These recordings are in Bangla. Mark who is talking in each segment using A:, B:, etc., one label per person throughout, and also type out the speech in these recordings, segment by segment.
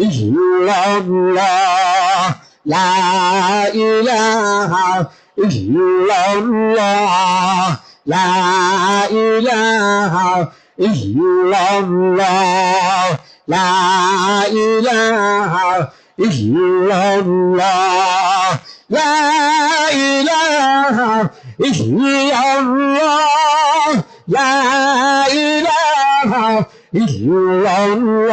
A: 咦隆隆，啦咿啦，咦隆隆，啦咿啦，咦隆隆，啦咿啦，咦隆隆，啦咿啦，咦隆隆，啦咿啦，咦隆隆。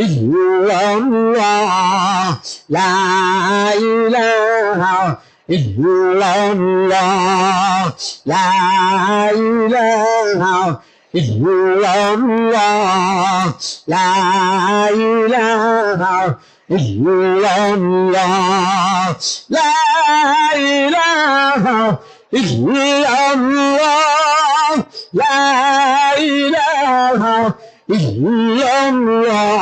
A: هو الله لا إله إلا الله لا إله إلا الله لا إله إلا الله لا إله إلا الله لا إله إلا الله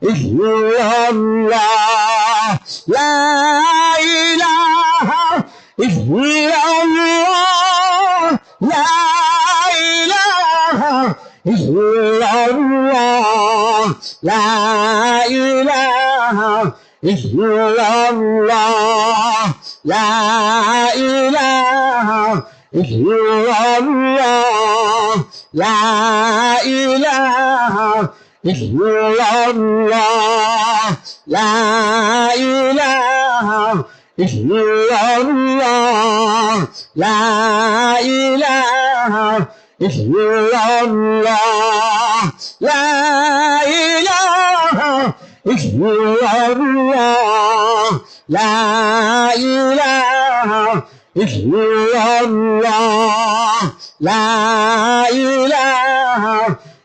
A: if you ilaha illallah, la ilaha هو الله لا إله إلا الله لا إله إلا الله لا إله إلا الله لا إله إلا الله لا